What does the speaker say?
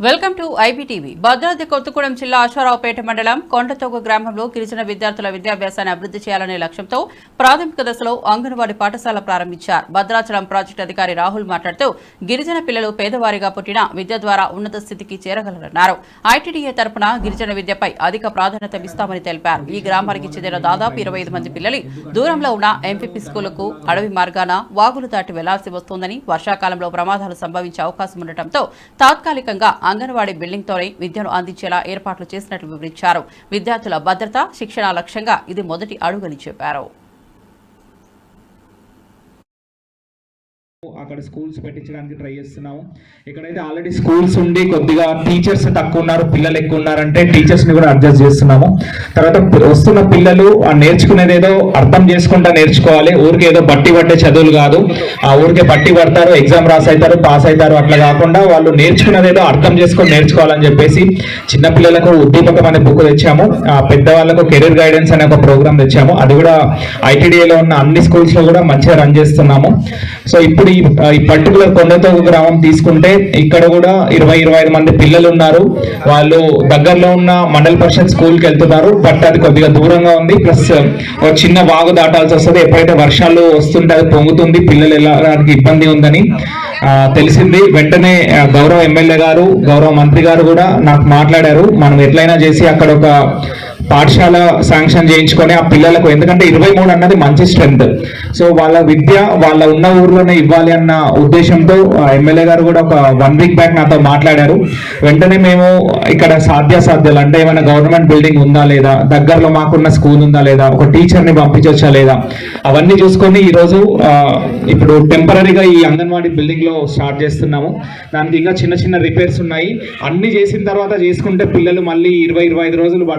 Welcome to IBTV Bhadradri Kothagudem జిల్లా అశ్వారావుపేట మండలం కొండతోగ గ్రామంలో గిరిజన విద్యార్థుల విద్యాభ్యాసాన్ని అభివృద్ధి చేయాలనే లక్ష్యంతో ప్రాథమిక దశలో అంగన్వాడీ పాఠశాల ప్రారంభించారు. భద్రాచలం ప్రాజెక్టు అధికారి రాహుల్ మాట్లాడుతూ గిరిజన పిల్లలు పేదవారిగా పుట్టిన విద్య ద్వారా ఉన్నత స్థితికి చేరగలరన్నారు. ఐటీడీఏ తరపున గిరిజన విద్యపై అధిక ప్రాధాన్యత ఇస్తామని తెలిపారు. ఈ గ్రామానికి చెందిన దాదాపు ఇరవై ఐదు మంది పిల్లలు దూరంలో ఉన్న ఎంపీపీ స్కూళ్ళకు అడవి మార్గాన వాగులు దాటి వెళ్ళాల్సి వస్తోందని వర్షాకాలంలో ప్రమాదాలు సంభవించే అవకాశం ఉండటంతో తాత్కాలికంగా అంగన్వాడీ బిల్డింగ్తోనే విద్యను అందించేలా ఏర్పాట్లు చేసినట్లు వివరించారు. విద్యార్థుల భద్రత శిక్షణ లక్ష్యంగా ఇది మొదటి అడుగని చెప్పారు. అక్కడ స్కూల్స్ పెట్టించడానికి ట్రై చేస్తున్నాము. ఇక్కడైతే ఆల్రెడీ స్కూల్స్ ఉండి కొద్దిగా టీచర్స్ తక్కువ ఉన్నారు పిల్లలు ఎక్కువ ఉన్నారంటే టీచర్స్ని కూడా అడ్జస్ట్ చేస్తున్నాము. తర్వాత వస్తున్న పిల్లలు నేర్చుకునేది ఏదో అర్థం చేసుకుంటా నేర్చుకోవాలి. ఊరికే ఏదో బట్టి పట్టే చదువులు కాదు. ఆ ఊరికే బట్టి పడతారు ఎగ్జామ్ రాస్ అవుతారు పాస్ అవుతారు అట్లా కాకుండా వాళ్ళు నేర్చుకునేది ఏదో అర్థం చేసుకొని నేర్చుకోవాలని చెప్పేసి చిన్న పిల్లలకు ఉద్దీపకం అనే బుక్ తెచ్చాము. ఆ పెద్దవాళ్ళకు కెరీర్ గైడెన్స్ అనే ఒక ప్రోగ్రామ్ తెచ్చాము. అది కూడా ఐటీడీఏలో ఉన్న అన్ని స్కూల్స్లో కూడా మంచిగా రన్ చేస్తున్నాము. సో ఇప్పుడు ఈ ఈ పర్టికులర్ కొండతోగు గ్రామం తీసుకుంటే ఇక్కడ కూడా ఇరవై ఇరవై ఐదు మంది పిల్లలు ఉన్నారు. వాళ్ళు దగ్గరలో ఉన్న మండల పరిషత్ స్కూల్కి వెళ్తున్నారు. బట్ అది కొద్దిగా దూరంగా ఉంది. ప్లస్ ఒక చిన్న వాగు దాటాల్సి వస్తుంది. ఎప్పుడైతే వర్షాలు వస్తుంటే అది పొంగుతుంది పిల్లలు వెళ్ళడానికి ఇబ్బంది ఉందని తెలిసింది. వెంటనే గౌరవ ఎమ్మెల్యే గారు గౌరవ మంత్రి గారు కూడా నాకు మాట్లాడారు. మనం ఎట్లయినా చేసి అక్కడ ఒక పాఠశాల శాంక్షన్ చేయించుకొని ఆ పిల్లలకు ఎందుకంటే ఇరవై మూడు అన్నది మంచి స్ట్రెంత్ సో వాళ్ళ విద్య వాళ్ళ ఉన్న ఊర్లోనే ఇవ్వాలి అన్న ఉద్దేశంతో ఎమ్మెల్యే గారు కూడా ఒక వన్ వీక్ బ్యాక్ నాతో మాట్లాడారు. వెంటనే మేము ఇక్కడ సాధ్యాసాధ్యాలు అంటే ఏమైనా గవర్నమెంట్ బిల్డింగ్ ఉందా లేదా దగ్గరలో మాకున్న స్కూల్ ఉందా లేదా ఒక టీచర్ని పంపించవచ్చా లేదా అవన్నీ చూసుకొని ఈరోజు ఇప్పుడు టెంపరీగా ఈ అంగన్వాడీ బిల్డింగ్లో స్టార్ట్ చేస్తున్నాము. దానికి ఇంకా చిన్న చిన్న రిపేర్స్ ఉన్నాయి. అన్ని చేసిన తర్వాత చేసుకుంటే పిల్లలు మళ్ళీ ఇరవై ఇరవై ఐదు రోజులు